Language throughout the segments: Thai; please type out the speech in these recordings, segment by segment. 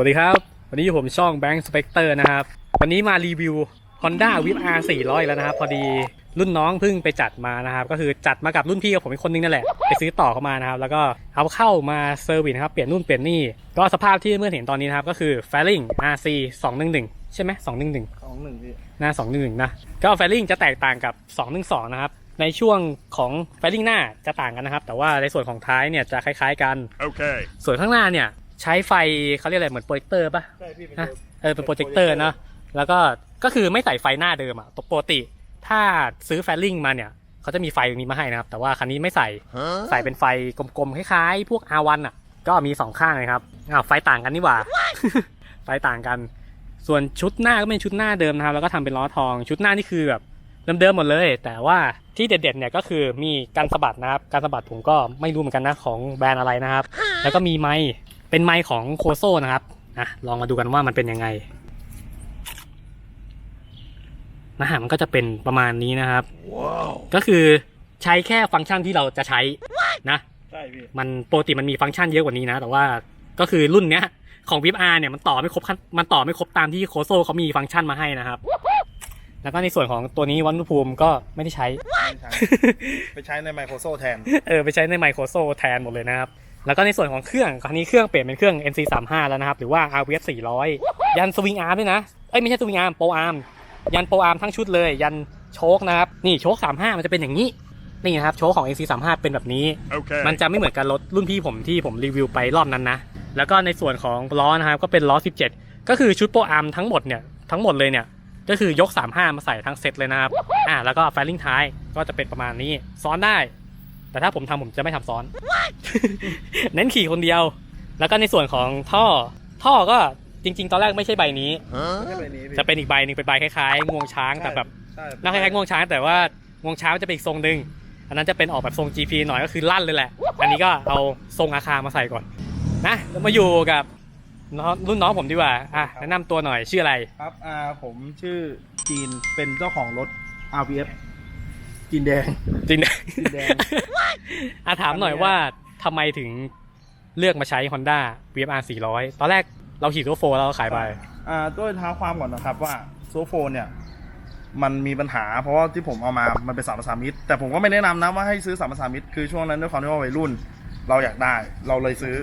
สวัสดีครับ วันนี้อยู่ผมช่อง Bank Spectre นะครับ วันนี้มารีวิว Honda w i p R 400 แล้วนะครับ พอดีรุ่นน้องเพิ่งไปจัดมานะครับ ก็คือจัดมากับรุ่นพี่กับผมอีกคนนึงนั่นแหละ ไปซื้อต่อเข้ามานะครับ แล้วก็เอาเข้ามาเซอร์วิสนะครับ เปลี่ยนนู่นเปลี่ยนนี่ ก็สภาพที่เมื่อเห็นตอนนี้นะครับ ก็คือ Fairing RC 211 ใช่ไหม211สองหนึ่งพี่หน้า211 นะ ก็แฟลิงจะแตกต่างกับ 212 นะครับ ในช่วงของแฟลิงหน้าจะต่างกันนะครับ แต่ว่าในส่วนของท้ายเนี่ยจะคล้าย ๆ กัน Okay. ส่วนข้างหน้าเนี่ย ใช้ไฟเขาเรียกอะไรเหมือนโปรเจคเตอร์ป่ะใช่พี่เป็นฮะตัว เออเป็นโปรเจคเตอร์เนอะแล้วก็ก็คือไม่ใส่ไฟหน้าเดิมอะปกติ ถ้าซื้อแฟลิงมาเนี่ยเขาจะมีไฟตรงนี้มาให้นะครับ แต่ว่าคันนี้ไม่ใส่ Huh? ใส่เป็นไฟกลมๆคล้ายๆพวก R1 อะ ก็มีสองข้างเลยครับอ้าวไฟต่างกันนี่หว่า ไฟต่างกัน ส่วนชุดหน้าก็เป็นชุดหน้าเดิมนะครับแล้วก็ทำเป็นล้อทอง ชุดหน้านี่คือแบบเดิมๆหมดเลย แต่ว่าที่เด็ดๆเนี่ยก็คือมีการสะบัดนะครับการสะบัดผมก็ไม่รู้เหมือนกันนะของแบรนด์อะไรนะครับ แล้วก็มีไม้ เป็นไม้ของโคโซนะครับอะลองมาดูกันว่ามันเป็นยังไงนะฮะมันก็จะเป็นประมาณนี้นะครับ Whoa. ก็คือใช้แค่ฟังก์ชันที่เราจะใช้นะใช่พี่มันปกติมันมีฟังก์ชันเยอะกว่านี้นะ แต่ว่าก็คือรุ่นเนี้ยของ v i p R เนี่ยมันต่อไม่ครบขั้นมันต่อไม่ครบตามที่โคโซเขามีฟังก์ชันมาให้นะครับ แล้วก็ในส่วนของตัวนี้วัดอุณหภูมิก็ไม่ได้ใช้ไม่ใช่ไปใช้ในไมโครโซแทน เออ ไปใช้ในไมโครโซแทนหมดเลยนะครับ แล้วก็ในส่วนของเครื่องคราวนี้เครื่องเปลี่ยนเป็นเครื่อง NC 3 5แล้วนะครับ หรือว่า RVS 400 ยันสวิงอาร์มด้วยนะ เอ้ยไม่ใช่สวิงอาร์มโปรอาร์มยันโปรอาร์มทั้งชุดเลย ยันโชคนะครับ นี่โชค35 มันจะเป็นอย่างนี้ นี่นะครับโชคของ NC 3 5เป็นแบบนี้ Okay. มันจะไม่เหมือนกับรถรุ่นพี่ผมที่ผมรีวิวไปรอบนั้นนะ แล้วก็ในส่วนของล้อนะครับก็เป็นล้อ 17 ก็คือชุดโปรอาร์มทั้งหมดเนี่ยทั้งหมดเลยเนี่ยก็คือยก 35 มาใส่ทั้งเซตเลยนะครับ อ่า แล้วก็แฟลิงท้ายก็จะเป็นประมาณนี้ ซ้อนได้ แต่ถ้าผมทำผมจะไม่ทำซ้อน เน้นขี่คนเดียว แล้วก็ในส่วนของท่อ ท่อก็จริง ๆ ตอนแรกไม่ใช่ใบนี้ไม่ใช่ Huh? ใบนี้พี่จะเป็นอีกใบหนึ่งเป็นใบคล้ายๆงวงช้างแต่แบบใช่หน้าคล้ายๆงวงช้าง แต่ว่างวงช้างจะเป็นอีกทรงหนึ่งอันนั้นจะเป็นออกแบบทรง GP หน่อยก็คือลั่นเลยแหละ อันนี้ก็เอาทรงอาคามาใส่ก่อน นะแล้วมาอยู่กับน้องรุ่นน้องผมดีกว่า อะแนะนำตัวหน่อยชื่ออะไร ครับ อ่า ผมชื่อจีนเป็นเจ้าของรถ RVF จีนแดงจริงจีนแดง อะถามหน่อยว่าทำไมถึงเลือกมาใช้ Honda VFR 400 ตอนแรกเราขี่ตัวโฟแล้วเราขายไป อ่าด้วยเท้าความก่อนนะครับว่าโซโฟนเนี่ย มันมีปัญหา เพราะว่าที่ผมเอามามันเป็นสามภาษามิตร แต่ผมก็ไม่แนะนำนะว่าให้ซื้อสามภาษามิตรคือช่วงนั้นด้วยความที่ว่าวัยรุ่น เราอยากได้เราเลยซื้อ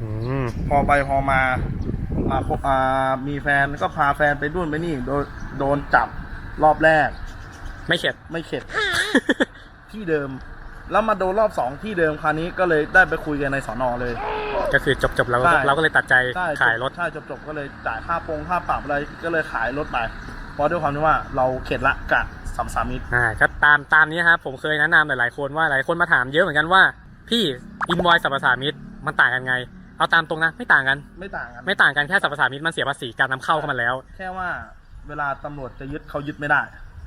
อืม พอไปพอมามาพบอ่ามีแฟนก็พาแฟนไปนู่นไปนี่โดนโดนจับรอบแรก ไม่เข็ด ไม่เข็ด ที่เดิม แล้วมาโดนรอบสองที่เดิมคราวนี้ก็เลยได้ไปคุยกันในสอนอเลย ก็คือจบๆเราก็ใช่ เราก็เลยตัดใจใช่ขายรถ ใช่จบจบๆก็เลยจ่ายค่าปงค่าปรับอะไรก็เลยขายรถไปเพราะด้วยความที่ว่าเราเข็ดละกะสามสามิตร อ่าก็ตามตามนี้ครับ ผมเคยแนะนำหลายๆคนว่าหลายคนมาถามเยอะเหมือนกันว่า พี่อินวอยสัมปทานมิตรมันต่างกันไง เอาตามตรงนะไม่ต่างกัน ไม่ต่างกันไม่ต่างกันแค่สัมปทานมิตรมันเสียภาษีการนำเข้าเข้ามาแล้ว แค่ว่าเวลาตำรวจจะยึดเขายึดไม่ได้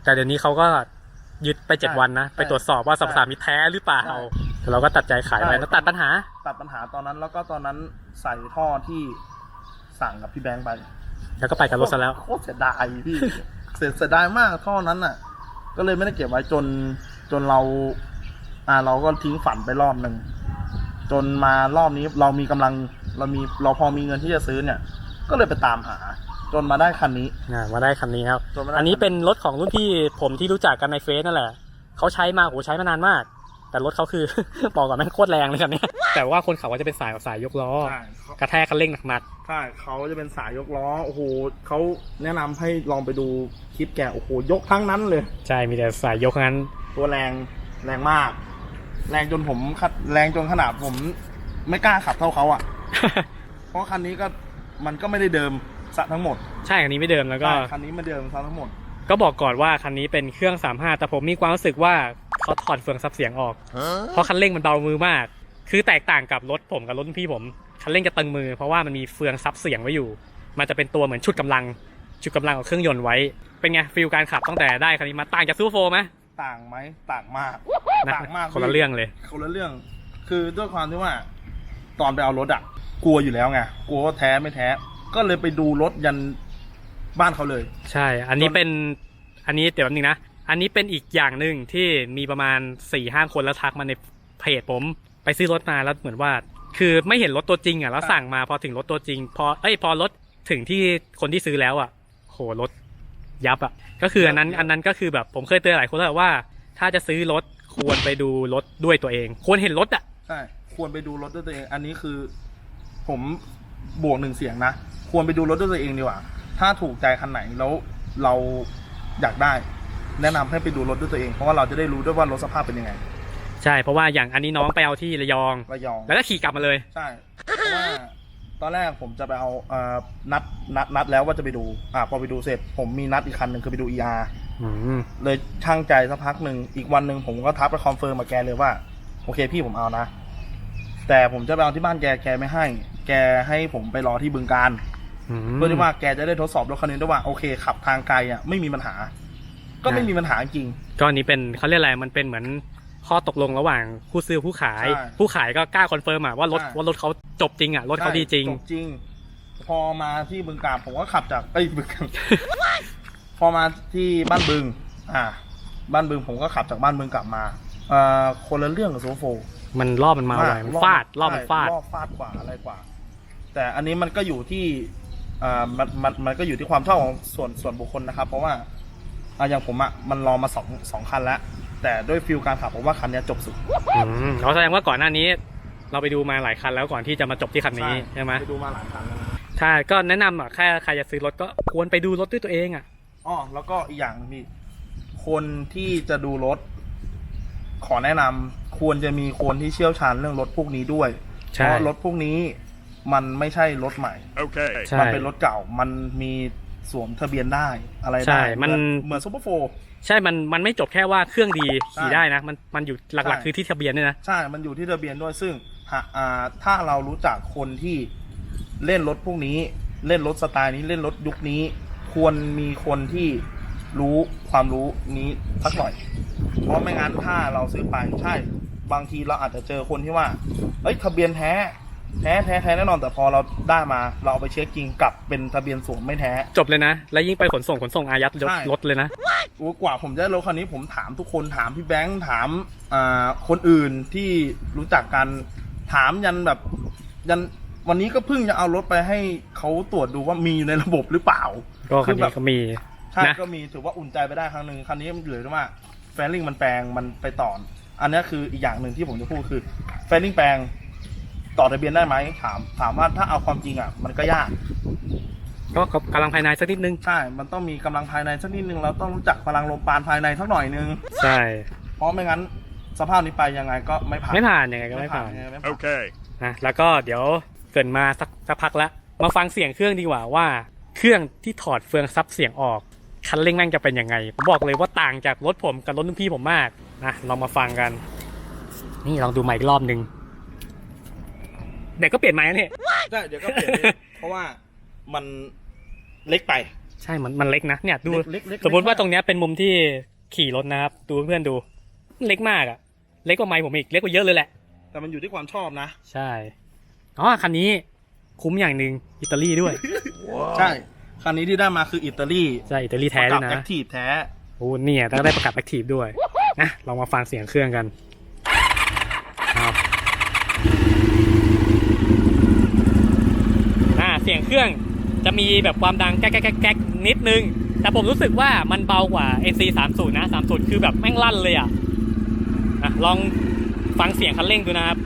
แต่เดี๋ยวนี้เขาก็ ยึดไปเจ็ดใช่วันนะใช่ไปตรวจสอบว่าสัมปทานมิตรแท้หรือเปล่าใช่แต่เราก็ตัดใจขายไปใช่แล้วตัดปัญหา ตัดปัญหาตอนนั้นแล้วก็ตอนนั้นใส่ท่อที่สั่งกับพี่แบงค์ไป แล้วก็ไปกับรถซะแล้วโคตรเสียดายพี่เสียเสียดายมากท่อนั้นน่ะ ก็เลยไม่ได้เก็บไว้จนจนเรา อ่า เราก็ทิ้งฝันไปรอบหนึ่งจนมารอบนี้เรามีกำลังเรามีเราพอมีเงินที่จะซื้อเนี่ย ก็เลยไปตามหา จนมาได้คันนี้ อ่ามาได้คันนี้ครับ จนมาได้อันนี้เป็นรถของรุ่นพี่ผมที่รู้จักกันในเฟซนั่นแหละ เขาใช้มาโหใช้มานานมาก แต่รถเขาคือ บอกก่อนแม่งโคตรแรงเลยคันนี้ แต่ว่าคนขับก็จะเป็นสายสายยกล้อ ใช่กระแทกคันเร่งหนักใช่เขาจะเป็นสายยกล้อโอ้โหเขาแนะนำให้ลองไปดูคลิปแกโอ้โหยกทั้งนั้นเลย ๆ ใช่ มีแต่สายยกทั้งนั้น ตัวแรงแรงมาก แรงจนผมขัดแรงจนขนาดผม ไม่กล้าขับเท่าเขาอะ่ะ เพราะคันนี้ก็มันก็ไม่ได้เดิม ซะทั้งหมดใช่คันนี้ไม่เดิมแล้วก็ใช่คันนี้มาเดิมซะทั้งหมด ก็บอกก่อนว่าคันนี้เป็นเครื่อง 35 แต่ผมมีความรู้สึกว่าเขาถอดเฟืองซับเสียงออก Huh? เพราะคันเร่งมันเบามือมาก คือแตกต่างกับรถผมกับรถพี่ผม คันเร่งจะตึงมือเพราะว่ามันมีเฟืองซับเสียงไว้อยู่ มันจะเป็นตัวเหมือนชุดกำลัง ชุดกำลังของเครื่องยนต์ไว้ เป็นไงฟิลการขับตั้งแต่ได้คันนี้มาต่างจากซูเปอร์โฟร์ไหมต่างไหมต่างมาก นะต่างมาก คนละเรื่องเลย คนละเรื่อง คือด้วยความที่ว่า ตอนไปเอารถอะ่ะกลัวอยู่แล้วไง กลัวว่าแท้ไม่แท้ ก็เลยไปดูรถยันบ้านเขาเลย ใช่ อันนี้จนเป็น อันนี้เดี๋ยวแป๊บนึงนะ อันนี้เป็นอีกอย่างหนึ่งที่มีประมาณ4ี่ห้าคนแล้วทักมาในเพจผม ไปซื้อรถมาแล้วเหมือนว่า คือไม่เห็นรถตัวจริงอะแล้วใช่สั่งมาพอถึงรถตัวจริง พอเอ้ยพอรถถึงที่คนที่ซื้อแล้วอะ โหรถยับอะ ก็คืออันนั้นอันนั้นก็คือแบบผมเคยเตือนหลายคนแล้วว่า ถ้าจะซื้อรถควรไปดูรถด้วยตัวเอง ควรเห็นรถอะใช่ควรไปดูรถด้วยตัวเอง อันนี้คือ ผมบวกหนึ่งเสียงนะ ควรไปดูรถด้วยตัวเองดีกว่า ถ้าถูกใจคันไหนแล้วเราอยากได้ แนะนำให้ไปดูรถด้วยตัวเอง เพราะว่าเราจะได้รู้ด้วยว่ารถสภาพเป็นยังไง ใช่เพราะว่าอย่างอันนี้น้องไปเอาที่ระยอง ระยอง แล้วก็ขี่กลับมาเลย ใช่เพราะว่าตอนแรกผมจะไปเอาเอ่อนัดนัดนัดแล้วว่าจะไปดู อ่าพอไปดูเสร็จ ผมมีนัดอีกคันหนึ่งคือไปดู ER อืมเลยช่างใจสักพักหนึ่งอีกวันหนึ่งผมก็ทักไปคอนเฟิร์มกับแกเลยว่า โอเคพี่ผมเอานะ แต่ผมจะไปเอาที่บ้านแกแกไม่ให้ แกให้ผมไปรอที่บึงการ อืม เพื่อที่ว่าแกจะได้ทดสอบรถคันนี้ด้วยว่าโอเคขับทางไกลอะไม่มีปัญหา ก็ไม่มีปัญหาจริง ก็อันนี้เป็นเขาเรียกอะไรมันเป็นเหมือนข้อตกลงระหว่างผู้ซื้อผู้ขาย ใช่ผู้ขายก็กล้าคอนเฟิร์มอะว่ารถใช่ ว่ารถเขาจบจริงอะรถเขาดีจริงจบจริง พอมาที่บึงการผมก็ขับจากเอ้ยบึงการพอมาที่บ้านบึง อ่า บ้านบึงผมก็ขับจากบ้านบึงกลับมาอ่าคนละเรื่องกับโซโฟมันรอบมันมาไวมันฟาดรอบมันฟาดใช่รอบฟาดกว่าอะไรกว่า แต่อันนี้มันก็อยู่ที่ อ่ามันมันมันก็อยู่ที่ความชอบของส่วนส่วนบุคคลนะครับ เพราะว่าอ่าอย่างผมอะมันรอมาสองสองคันแล้ว แต่ด้วยฟิลการขับผมว่าคันเนี้ยจบสุดอืมเราแสดงว่าก่อนหน้านี้ เราไปดูมาหลายคันแล้วก่อนที่จะมาจบที่คันนี้ใช่ไหมไปดูมาหลายคันแล้วถ้าก็แนะนำอะแค่ใครจะซื้อรถก็ควรไปดูรถด้วยตัวเองอะ อ๋อแล้วก็อีกอย่างหนึ่งพี่คนที่จะดูรถ ขอแนะนำควรจะมีคนที่เชี่ยวชาญเรื่องรถพวกนี้ด้วยเพใช่ราะรถพวกนี้ มันไม่ใช่รถใหม่ Okay. ใช่ มันเป็นรถเก่า มันมีสวมทะเบียนได้อะไรใช่ได้มัน เหมือนซูเปอร์โฟ ใช่ มัน มันไม่จบแค่ว่าเครื่องดีขี่ใช่ได้นะ มัน มันอยู่หลักใช่ ๆ คือที่ทะเบียนเนี่ยนะ ใช่ มันอยู่ที่ทะเบียนด้วย ซึ่งหาอ่าถ้าเรารู้จักคนที่เล่นรถพวกนี้ เล่นรถสไตล์นี้ เล่นรถยุคนี้ ควรมีคนที่รู้ความรู้นี้สักหน่อย เพราะไม่งั้นถ้าเราซื้อไปใช่ บางทีเราอาจจะเจอคนที่ว่า เอ้ย ทะเบียนแท้ แท้แท้แท้แน่นอนแต่พอเราได้มา เราเอาไปเช็คจริงกลับเป็นทะเบียนสวมไม่แท้ จบเลยนะ แล้วยิ่งไปขนส่งขนส่งอายัดรถใช่ รถเลยนะ โอ้กว่าผมจะได้รถคันนี้ผมถามทุกคนถามพี่แบงค์ถามอ่าคนอื่นที่รู้จักกันถามยันแบบยันวันนี้ก็เพิ่งจะเอารถไปให้เขาตรวจดูว่ามีอยู่ในระบบหรือเปล่า ก็คันคือแบนี้บก็มี ใช่นะ ก็มีถือว่าอุ่นใจไปได้ครั้งหนึ่งคันนี้มันเหลือที่ว่าแฟนลิงมันแปลงมันไปต่ออันนี้คืออีกอย่างหนึ่งที่ผมจะพูดคือแฟนลิงแปลง ต่อทะเบียนได้ไหมถามถามว่าถ้าเอาความจริงอะมันก็ยาก ก็กำลังภายในสักนิดนึง ใช่ มันต้องมีกำลังภายในสักนิดนึงเราต้องรู้จักพลังลมปราณภายในสักหน่อยนึง ใช่ เพราะไม่งั้นสภาพนี้ไปยังไงก็ไม่ผ่านไม่ผ่านยังไงก็ไม่ผ่านยังไงไม่ผ่าน Okay. นะแล้วก็เดี๋ยวเกรินมาสักสักพักละมาฟังเสียงเครื่องดีกว่าว่า เครื่องที่ถอดเฟืองซับเสียงออกคันเร่งแม่งจะเป็นยังไงผมบอกเลยว่าต่างจากรถผมกับรถรุ่นพี่ผมมากนะลองมาฟังกัน นี่ลองดูใหม่อีกรอบหนึ่ง เดี๋ยวก็เปลี่ยนไม้แล้วเนี่ย ใช่เดี๋ยวก็เปลี่ยนเลยเพราะว่ามันเล็กไป ใช่ มันมันเล็กนะ เนี่ยดู เล็กเล็กเล็ก สมมติว่าตรงเนี้ยเป็นมุมที่ขี่รถนะครับ ดูเพื่อนๆดูเล็กมากอะเล็กกว่าไม้ผมอีก เล็กกว่าเยอะเลยแหละ แต่มันอยู่ที่ความชอบนะ ใช่ อ๋อ คันนี้คุ้มอย่างหนึ่งอิตาลีด้วย ใช่ คันนี้ที่ได้มาคืออิตาลีใช่ อิตาลีแท้ด้วยแอนะ คทีฟแท้ โอ้เนี่ยต้องได้ประกับแอคทีฟด้วย นะ ลองมาฟังเสียงเครื่องกันเอาอ่าเสี ยงเครื่องจะมีแบบความดังแก๊กแก๊กแก๊กนิดนึง แต่ผมรู้สึกว่ามันเบากว่า NC 3 0นะ30คือแบบแม่งลั่นเลยอะอะลองฟังเสียงคันเร่งดูนะครับ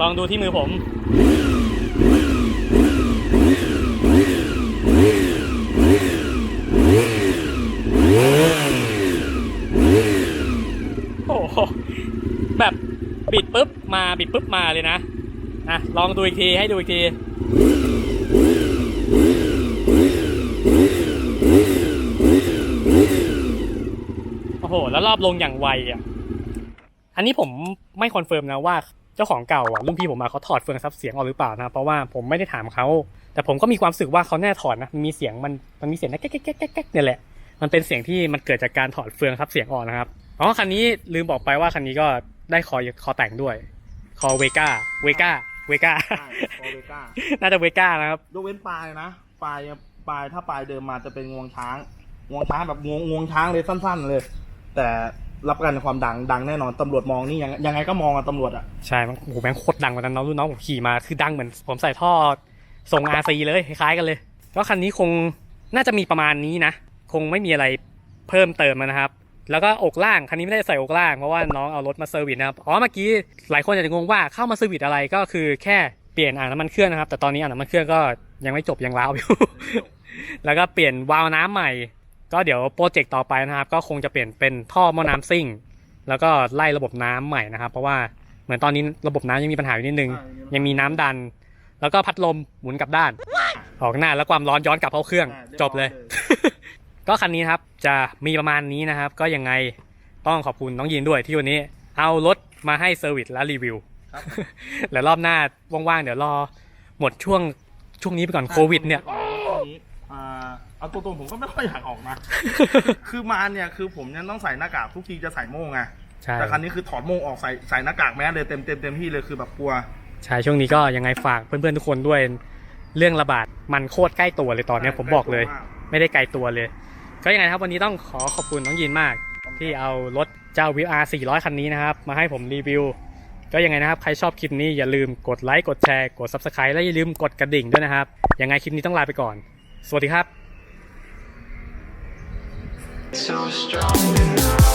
ลองดูที่มือผม โอ้โหแบบบิดปุ๊บ มาบิดปุ๊บมาเลยนะอะลองดูอีกทีให้ดูอีกทีโอ้โหแล้วรอบลงอย่างไวอะอันนี้ผมไม่คอนเฟิร์มนะว่าเจ้าของเก่าอะรุ่นพี่ผมมาเขาถอดเฟืองซับเสียงออกหรือเปล่านะเพราะว่าผมไม่ได้ถามเขาแต่ผมก็มีความรู้สึกว่าเขาแน่ถอดนะมีเสียงมันมันมีเสียงแก๊กแก๊กแก๊กเนี่ยแหละมันเป็นเสียงที่มันเกิดจากการถอดเฟืองซับเสียงออกนะครับอ๋อคันนี้ลืมบอกไปว่าคันนี้ก็ได้คอคอแต่งด้วย คอเวก้าเวก้าเวก้าใช่โอเวก้าน่าจะเวก้านะครับยกเว้นปลายนะปลายปลายถ้าปลายเดิมมาจะเป็นงวงช้างงวงช้างแบบงวงงวงช้างเลยสั้น ๆ เลย แต่รับประกันในความดังดังแน่นอนตำรวจมองนี่ยังยังไงก็มองอะตำรวจอะใช่มันโอ้โหแม่งโคตรดังกว่านั้นน้องรุ่นน้องผมขี่มาคือดังเหมือนผมใส่ท่อส่ง RC เลยคล้ายๆกันเลยก็คันนี้คงน่าจะมีประมาณนี้นะ คงไม่มีอะไรเพิ่มเติมนะครับ แล้วก็อกล่างคันนี้ไม่ได้ใส่อกล่างเพราะว่าน้องเอารถมาเซอร์วิสนะครับอ๋อเมื่อกี้หลายคนอาจจะงงว่าเข้ามาเซอร์วิสอะไรก็คือแค่เปลี่ยนอ่างน้ำมันเครื่องนะครับ แต่ตอนนี้อ่างน้ำมันเครื่องก็ยังไม่จบยังร้าวอยู่ แล้วก็เปลี่ยนวาล์วน้ำใหม่ ก็เดี๋ยวโปรเจกต์ต่อไปนะครับ ก็คงจะเปลี่ยนเป็นท่อม้อน้ำซิ่ง แล้วก็ไล่ระบบน้ำใหม่นะครับ เพราะว่าเหมือนตอนนี้ระบบน้ำยังมีปัญหาอยู่นิดนึง ยังมีน้ำดัน แล้วก็พัดลมหมุนกลับด้าน ออกหน้าแล้วความร้อนย้อนกลับเข้าเครื่องจบเลย ก็คันนี้นะครับจะมีประมาณนี้นะครับ ก็ยังไงต้องขอบคุณน้องยินด้วยที่วันนี้ เอารถมาให้เซอร์วิสและรีวิวครับแล้วรอบหน้าว่างๆเดี๋ยวรอหมดช่วงช่วงนี้ไปก่อนโควิด เนี่ยตอนนี้อ่าเอาตัวตรงผมก็ไม่ค่อยอยากออกนะ คือมาเนี่ยคือผมยังต้องใส่หน้ากากทุกทีจะใส่โม่งไงใช่แต่ครั้นี้คือถอดโม่งออกใส่ใส่หน้ากากแมสเลยเต็มเต็มเต็มที่เลยคือแบบกลัว ใช่ช่วงนี้ก็ยังไงฝากเพื่อนๆทุกคนด้วย เรื่องระบาดมันโคตรใกล้ตัวเลยตอนเนี้ยผมบอกเลย ไม่ได้ไกลตัวเลย ก็ยังไงครับวันนี้ต้องขอขอบคุณน้องยินมาก ที่เอารถเจ้าวิวอาร์400 คันนี้นะครับ มาให้ผมรีวิว ก็ยังไงนะครับ ใครชอบคลิปนี้อย่าลืมกดไลค์กดแชร์กด Subscribe และอย่าลืมกดกระดิ่งด้วยนะครับ ยังไงคลิปนี้ต้องลาไปก่อน สวัสดีครับ So strong enough